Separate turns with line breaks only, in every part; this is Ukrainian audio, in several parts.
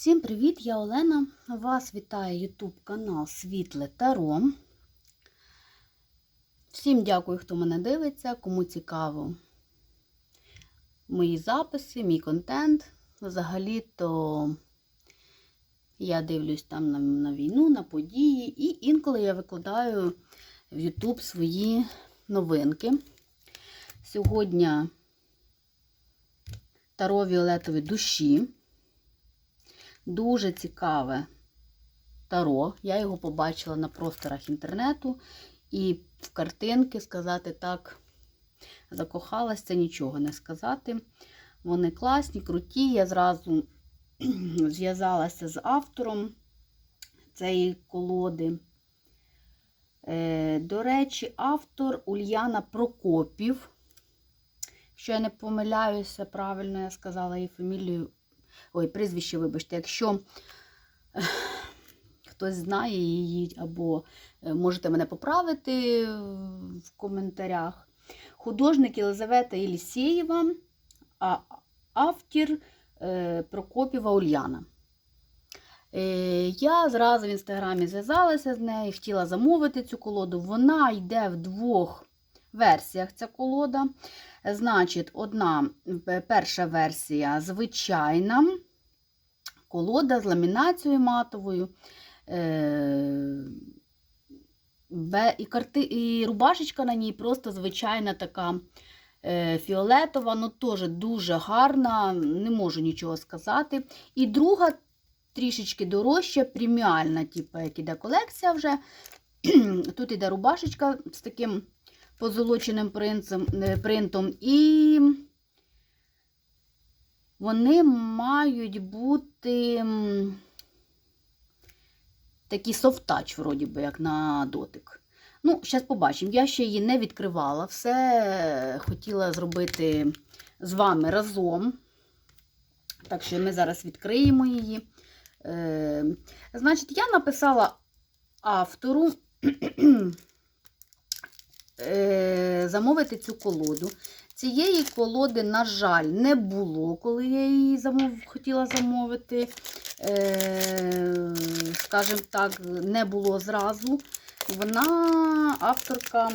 Всім привіт! Я Олена. Вас вітає YouTube канал Світле Таро. Всім дякую, хто мене дивиться, кому цікаво мої записи, мій контент. Взагалі-то я дивлюсь там на, на війну, на події, і інколи я викладаю в YouTube свої новинки. Сьогодні Таро Віолетові душі. Дуже цікаве таро. Я його побачила на просторах інтернету. І в картинки, сказати так, закохалась, це нічого не сказати. Вони класні, круті. Я зразу зв'язалася з автором цієї колоди. Е, До речі, автор Ульяна Прокопів. Якщо я не помиляюся, правильно я сказала її фамілію. Ой, прізвище, вибачте, якщо хтось знає її, або е, можете мене поправити в коментарях. Художник Єлизавета Єлісєєва, а автор е, Прокопєва Ульяна. Е, Я зразу в інстаграмі зв'язалася з нею, хотіла замовити цю колоду. Вона йде в двох версіях. Ця колода. Значить, одна перша версія звичайна колода з ламінацією матовою. Е, і, карти, і рубашечка на ній просто звичайна така е, фіолетова, ну теж дуже гарна, не можу нічого сказати. І друга трішечки дорожча, преміальна, типу, як іде колекція вже. Тут іде рубашечка з таким позолоченим принцем, принтом, і вони мають бути такі софт-тач, вроді би, як на дотик. Ну, зараз побачимо. Я ще її не відкривала. Все хотіла зробити з вами разом. Так що ми зараз відкриємо її. Е, Значить, я написала автору е, замовити цю колоду. Цієї колоди, на жаль, не було, коли я її замов... хотіла замовити. Е, Скажімо так, не було зразу. Вона, авторка,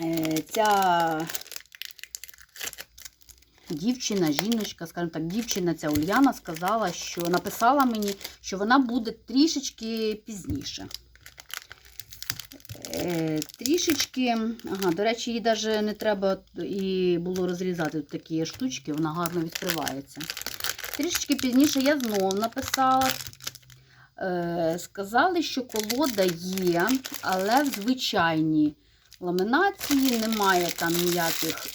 е, ця дівчина, жіночка, скажімо так, дівчина ця Ульяна сказала, що написала мені, що вона буде трішечки пізніше. Е, трішечки, ага, до речі, її навіть не треба і було розрізати такі штучки, вона гарно відкривається. Трішечки пізніше я знову написала. Е, сказали, що колода є, але в звичайній ламінації немає там ніяких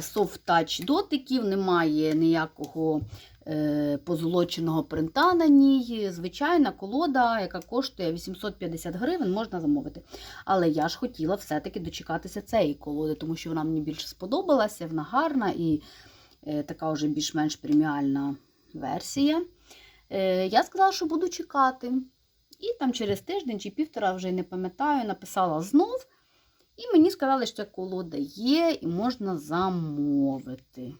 софт-тач дотиків, немає ніякого е, позолоченого принта на ній. Звичайна колода, яка коштує 850 гривень, можна замовити. Але я ж хотіла все-таки дочекатися цієї колоди, тому що вона мені більше сподобалася, вона гарна і е, така вже більш-менш преміальна версія. Е, я сказала, що буду чекати. І там через тиждень чи півтора, вже не пам'ятаю, написала знов. І мені сказали, що колода є і можна замовити.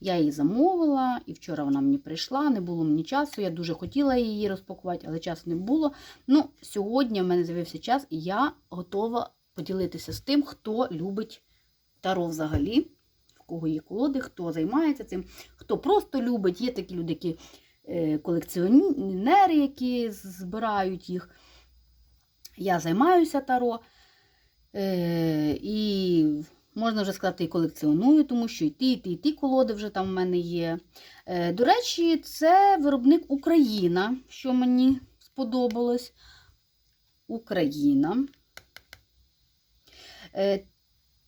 Я її замовила, і вчора вона мені прийшла, не було мені часу. Я дуже хотіла її розпакувати, але часу не було. Ну, Сьогодні в мене з'явився час, і я готова поділитися з тим, хто любить таро взагалі, в кого є колоди, хто займається цим, хто просто любить. Є такі люди, які е, колекціонери, які збирають їх. Я займаюся таро. Е, І можна вже сказати, і колекціоную, тому що і ті, і ті, і ті колоди вже там в мене є. Е, До речі, це виробник Україна, що мені сподобалось. Україна. Е,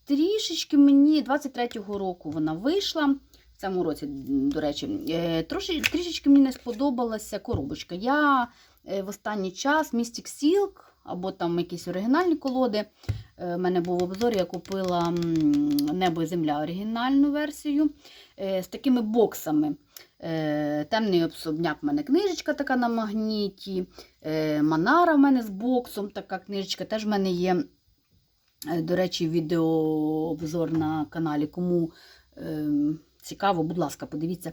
Трішечки мені 23-го року вона вийшла. В цьому році, до речі, троші, трішечки мені не сподобалася коробочка. Я в останній час Mystic Silk або там якісь оригінальні колоди. У мене був обзор, я купила Небо і Земля оригінальну версію з такими боксами. Темний особняк в мене книжечка така на магніті. Манара в мене з боксом, така книжечка. Теж в мене є, до речі, відеообзор на каналі, кому цікаво, будь ласка, подивіться.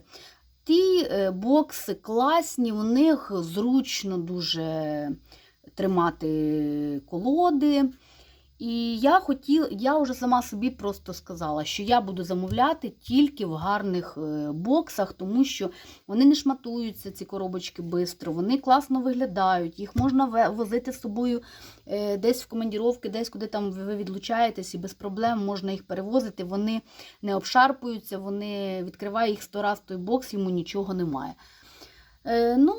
Ті е, бокси класні, у них зручно дуже тримати колоди. І я хотіла, я вже сама собі просто сказала, що я буду замовляти тільки в гарних е, боксах, тому що вони не шматуються, ці коробочки швидко, вони класно виглядають, їх можна возити з собою е, десь в командіровки, десь куди там ви відлучаєтесь, і без проблем можна їх перевозити. Вони не обшарпуються, вони відкриває їх сто раз той бокс, йому нічого немає. Е, Ну,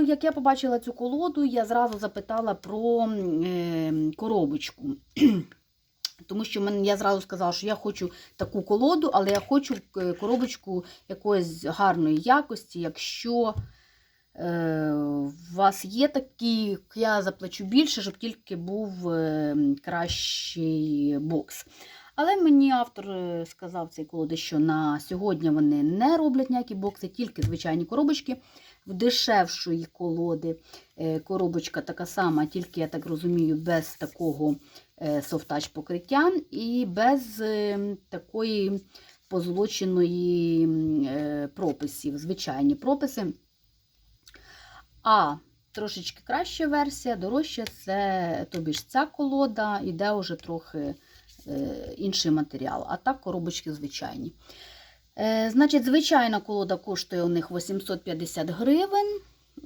як я побачила цю колоду, я зразу запитала про е, коробочку. Тому що я зразу сказала, що я хочу таку колоду, але я хочу е, коробочку якоїсь гарної якості. Якщо е, у вас є такі, я заплачу більше, щоб тільки був кращий бокс. Але мені автор сказав цей колоди, що на сьогодні вони не роблять ніякі бокси, тільки звичайні коробочки. В дешевшої колоди е, коробочка така сама, тільки, я так розумію, без такого софтач покриття і без е, такої позолоченої е, прописів, звичайні прописи. А трошечки краща версія, дорожча це тобі ж ця колода, іде вже трохи е, інший матеріал. А так коробочки звичайні. Е, Значить, звичайна колода коштує у них 850 гривень.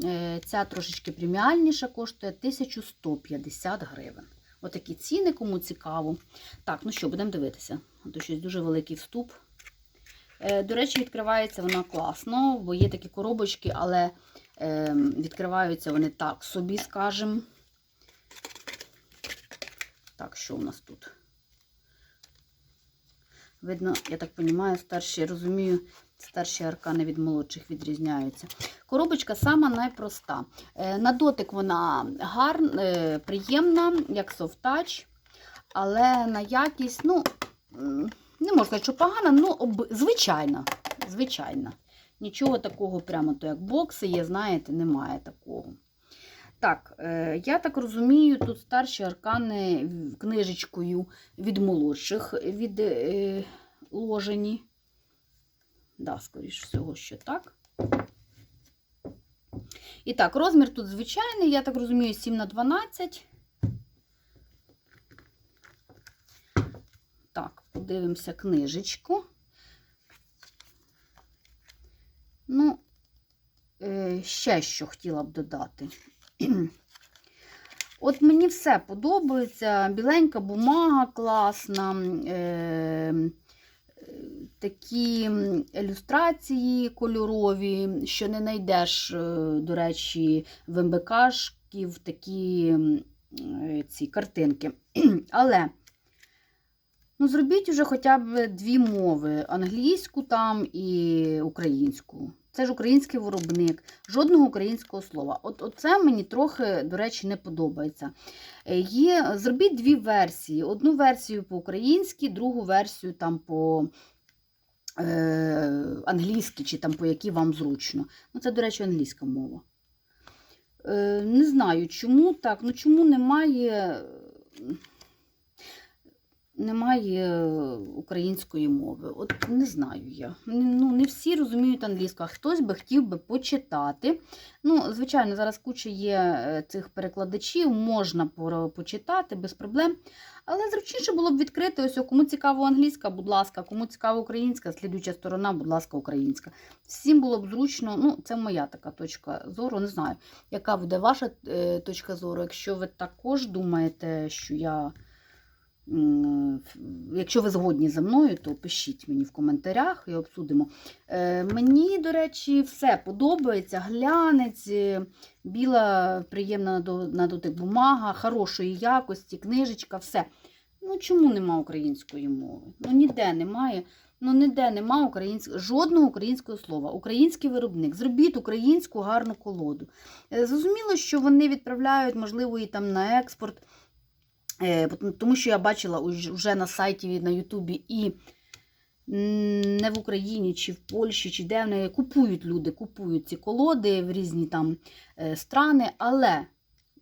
Е, Ця трошечки преміальніша коштує 1150 гривень. Отакі ціни, кому цікаво. Так, ну що, будемо дивитися. То щось дуже великий вступ. Е, До речі, відкривається вона класно, бо є такі коробочки, але відкриваються вони так собі, скажем. Так, що у нас тут? Видно, я так розумію, старші, розумію, старші аркани від молодших відрізняються. Коробочка сама найпроста. Е, На дотик вона гарна, приємна, як touch, але на якість, ну, не можна сказати, що погана, ну, об... звичайна. звичайна. Нічого такого прямо, то як бокси є, знаєте, немає такого. Так, е, я так розумію, тут старші аркани книжечкою від молодших відложені. Да, скоріш всього, що так. І так, розмір тут звичайний, я так розумію, 7 на 12. Так, подивимося книжечку. Ну, е, ще що хотіла б додати. От мені все подобається. Біленька бумага класна. Е, е, такі ілюстрації кольорові, що не знайдеш, е, до речі, в МБКшків такі е, ці картинки. Але ну, зробіть уже хоча б дві мови: англійську там і українську. Це ж український виробник, жодного українського слова. От Оце мені трохи, до речі, не подобається. Е, Є, зробіть дві версії: одну версію по-українськи, другу версію там по е, англійськи, чи там по якій вам зручно. Ну, це, до речі, англійська мова. Е, не знаю, чому так. Ну чому немає. Немає української мови. От не знаю я. Ну, не всі розуміють англійську, а хтось би хотів би почитати. Ну, звичайно, зараз куча є е, цих перекладачів, можна почитати без проблем. Але зручніше було б відкрити ось кому цікаво англійська, будь ласка, кому цікаво українська, слідуюча сторона, будь ласка, українська. Всім було б зручно. Ну, це моя така точка зору. Не знаю, яка буде ваша е, точка зору. Якщо ви також думаєте, що я. Якщо ви згодні зі мною, то пишіть мені в коментарях і обсудимо. Е, мені, до речі, все подобається. Глянець, е, біла, приємна на дотик бумага, хорошої якості, книжечка, все. Ну чому нема української мови? Ну ніде немає. Ну ніде нема українського, жодного українського слова. Український виробник. Зробіть українську гарну колоду. Е, Зрозуміло, що вони відправляють, можливо, і там на експорт. Е, Тому що я бачила вже на сайті на Ютубі і не в Україні, чи в Польщі, чи де вони купують люди, купують ці колоди в різні там е, страни, але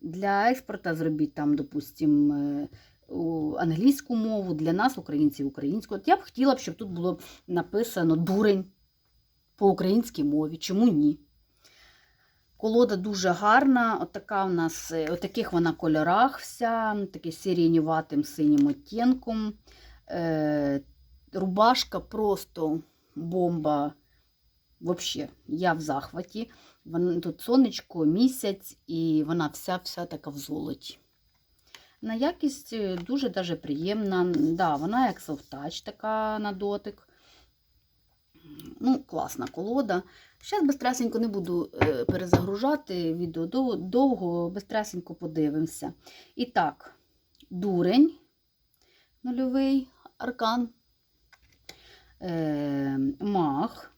для експорту зробіть там, допустимо, англійську мову, для нас, українців, українську. От я б хотіла щоб тут було написано дурень по українській мові. Чому ні? Колода дуже гарна. Отака у нас, е, отаких вона кольорах вся, такий сиренюватим синім оттінком. Е, рубашка просто бомба. Взагалі, я в захваті. Тут сонечко, місяць, і вона вся-вся така в золоті. На якість е, дуже даже приємна. Да, вона як софтач така на дотик. Ну, класна колода. Зараз безтресенько не буду е, перезагружати відео дов- довго, безтресенько подивимося. І так, дурень, нульовий аркан, е, маг.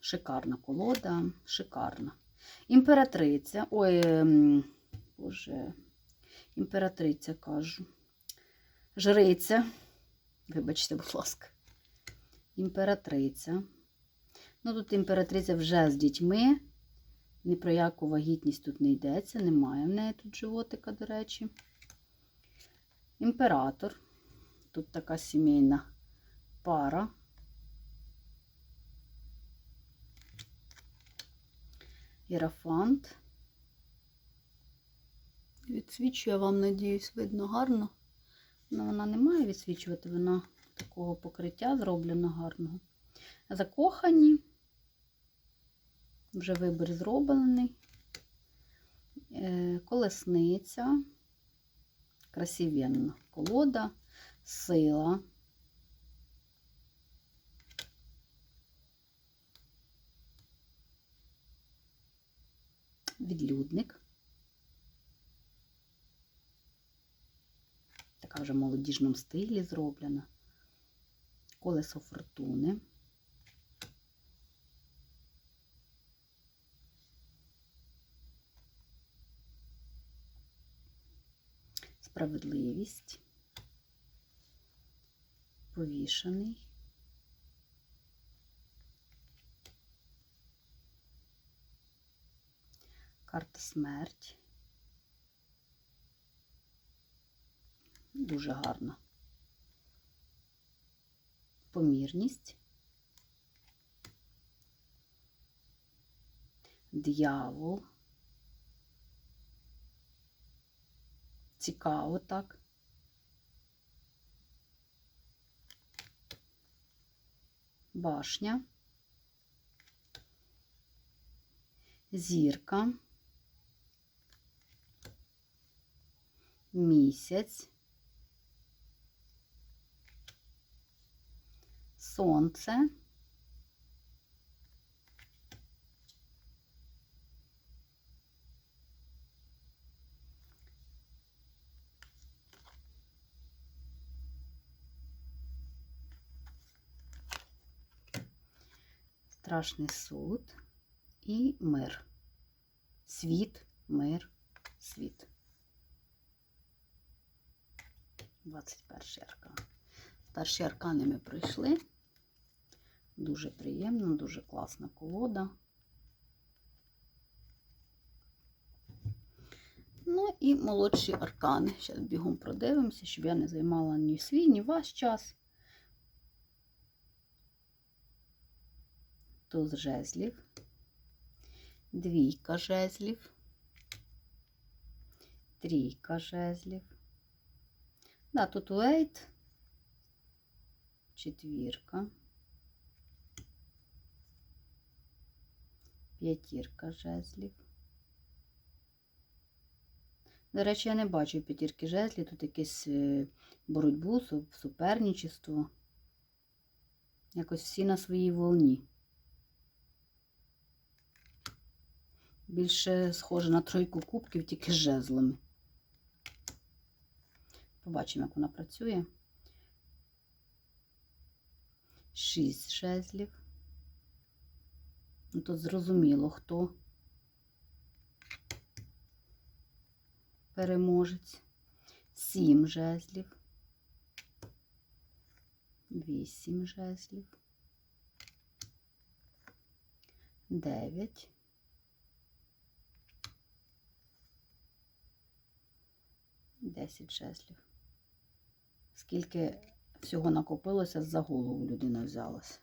Шикарна колода, шикарна. Імператриця. Ой, ем, боже, імператриця кажу. Жриця. Вибачте, будь ласка. Імператриця. Ну, тут імператриця вже з дітьми. Ні про яку вагітність тут не йдеться. Немає в неї тут животика, до речі. Імператор. Тут така сімейна пара. Єрафант. Відсвічує вам, надіюсь, видно гарно. Ну, вона не має відсвічувати, вона такого покриття зроблена гарного. Закохані. Вже вибір зроблений. Е, Колесниця. Красивенна колода, сила. Відлюдник. Така вже в молодіжному стилі зроблена. Колесо фортуни. Справедливість. Повішений. Карта смерть. Дуже гарна. Помірність. Д'явол. Цікаво так. Башня. Зірка. Місяць. Сонце. Страшний суд і мир. Світ, мир, світ. 21 аркан. Перші аркани ми пройшли. Дуже приємно, дуже класна колода. Ну і молодші аркани. Зараз бігом продивимося, щоб я не займала ні свій, ні ваш час. Туз жезлів, двійка жезлів, трійка жезлів. Да, тут уейт, четвірка, п'ятірка жезлів. До речі, я не бачу п'ятірки жезлів, тут якесь е, боротьбу, су- суперничество. Якось всі на своїй волні. Більше схоже на тройку кубків, тільки з жезлами. Побачимо, як вона працює. Шість жезлів. Ну, тут зрозуміло, хто переможець. Сім жезлів. Вісім жезлів. Дев'ять. 10 жезлів. Скільки всього накопилося, за голову людина взялася.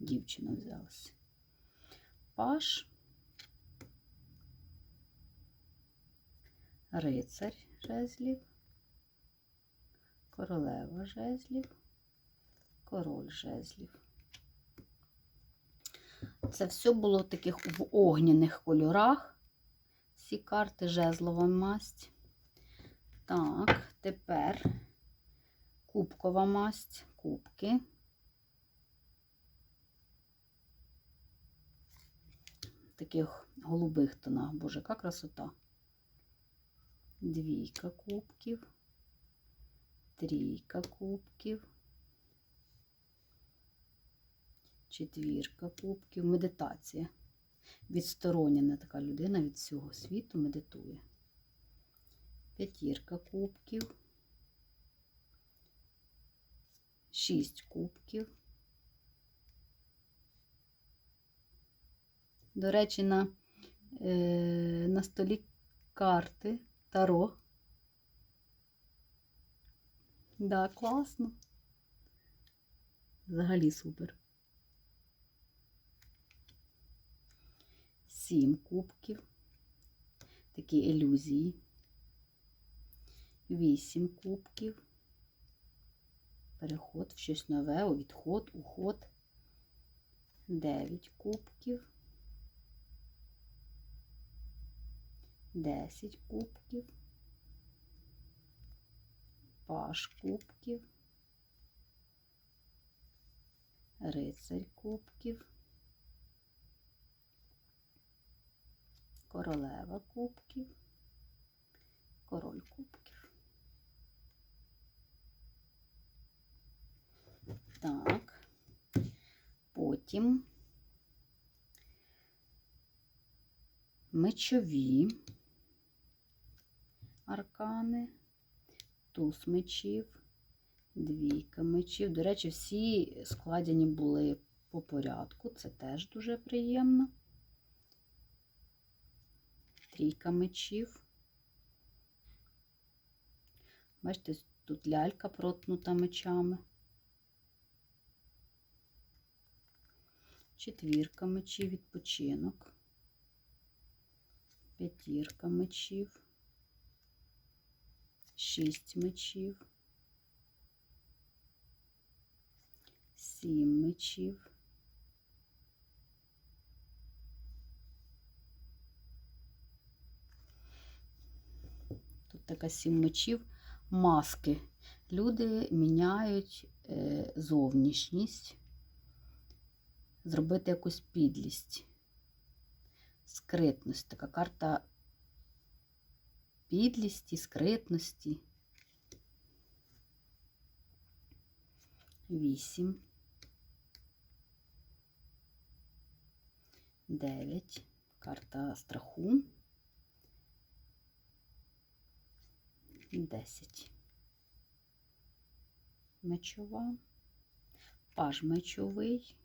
Дівчина взялася. Паш. Рицарь жезлів. Королева жезлів. Король жезлів. Це все було в таких в огняних кольорах. Всі карти жезлова масть. Так, тепер кубкова масть, кубки. Таких голубих тонах. Боже, яка красота. Двійка кубків, трійка кубків, четвірка кубків, медитація. Відсторонена така людина від всього світу медитує. П'ятірка кубків, шість кубків. До речі, на, е, на столі карти Таро. Да, класно. Взагалі супер. Сім кубків. Такі ілюзії. Вісім кубків. Переход в щось нове, у відход, уход. Дев'ять кубків. 10 кубків, паш кубків, рицарь кубків, королева кубків, король кубків. Так, потім мечові аркани, туз мечів, двійка мечів. До речі, всі складені були по порядку, це теж дуже приємно. Трійка мечів. Бачите, тут лялька проткнута мечами. Четвірка мечів, відпочинок. П'ятірка мечів. Шість мечів, сім мечів, тут така сім мечів, маски. Люди міняють е, зовнішність, зробити якусь підлість, скритність, така карта підлісті, скритності. Вісім. Дев'ять. Карта страху. Десять. Мечова. Паж мечовий.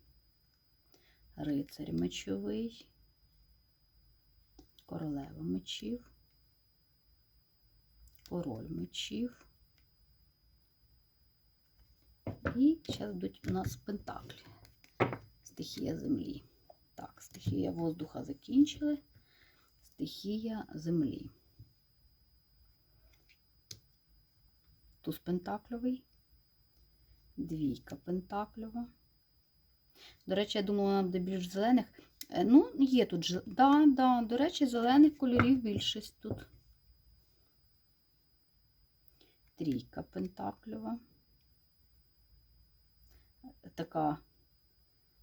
Рицарь мечовий. Королева мечів король мечів. І зараз будуть у нас пентаклі. Стихія землі. Так, стихія воздуха закінчили. Стихія землі. Туз пентакльовий, двійка пентакльова. До речі, я думала, вона буде більш зелених. Е, ну, є тут, да, да, до речі, зелених кольорів більшість тут. Трійка пентакльова. Така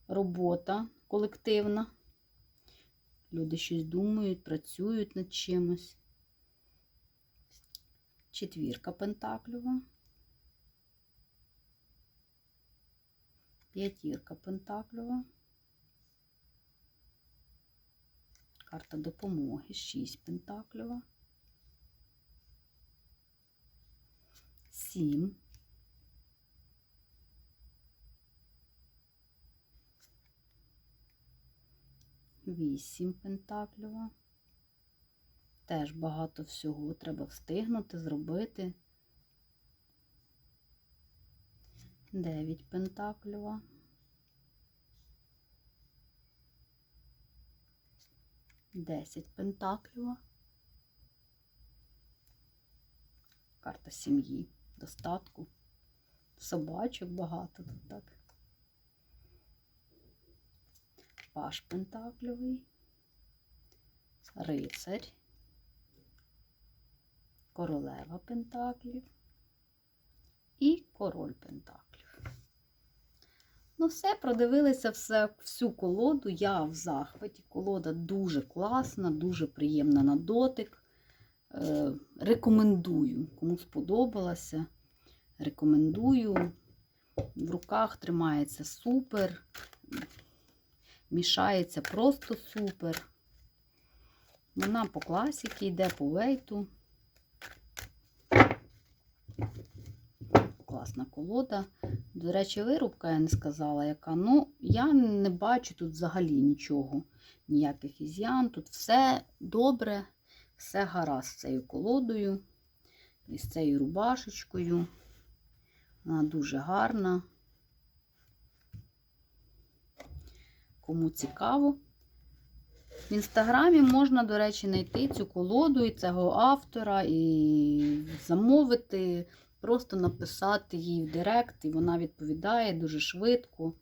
робота колективна. Люди щось думають, працюють над чимось. Четвірка пентакльова. П'ятірка пентакльова. Карта допомоги, шість пентакльова. Сім. Вісім пентакльова, Теж багато всього треба встигнути, зробити. Дев'ять пентаклюва. Десять пентаклюва. Карта сім'ї, достатку. Собачок багато тут так. Паш пентакльовий. Рицарь. Королева пентаклів і король пентаклів. Ну, все, продивилися все, всю колоду. Я в захваті. Колода дуже класна, дуже приємна на дотик. Е, рекомендую, кому сподобалося. Рекомендую. В руках тримається супер. Мішається просто супер. Вона по класіки йде по вейту. Класна колода. До речі, вирубка, я не сказала, яка. Ну, я не бачу тут взагалі нічого, ніяких ізян. Тут все добре, все гаразд з цією колодою і з цією рубашечкою. Вона дуже гарна. Кому цікаво. В інстаграмі можна, до речі, знайти цю колоду і цього автора, і замовити, просто написати їй в Директ, і вона відповідає дуже швидко.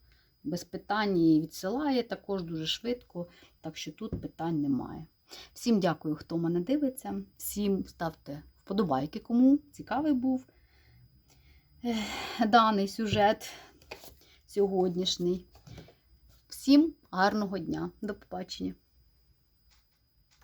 Без питань її відсилає також дуже швидко, так що тут питань немає. Всім дякую, хто мене дивиться. Всім ставте вподобайки, кому цікавий був даний сюжет сьогоднішній. Всім гарного дня. До побачення.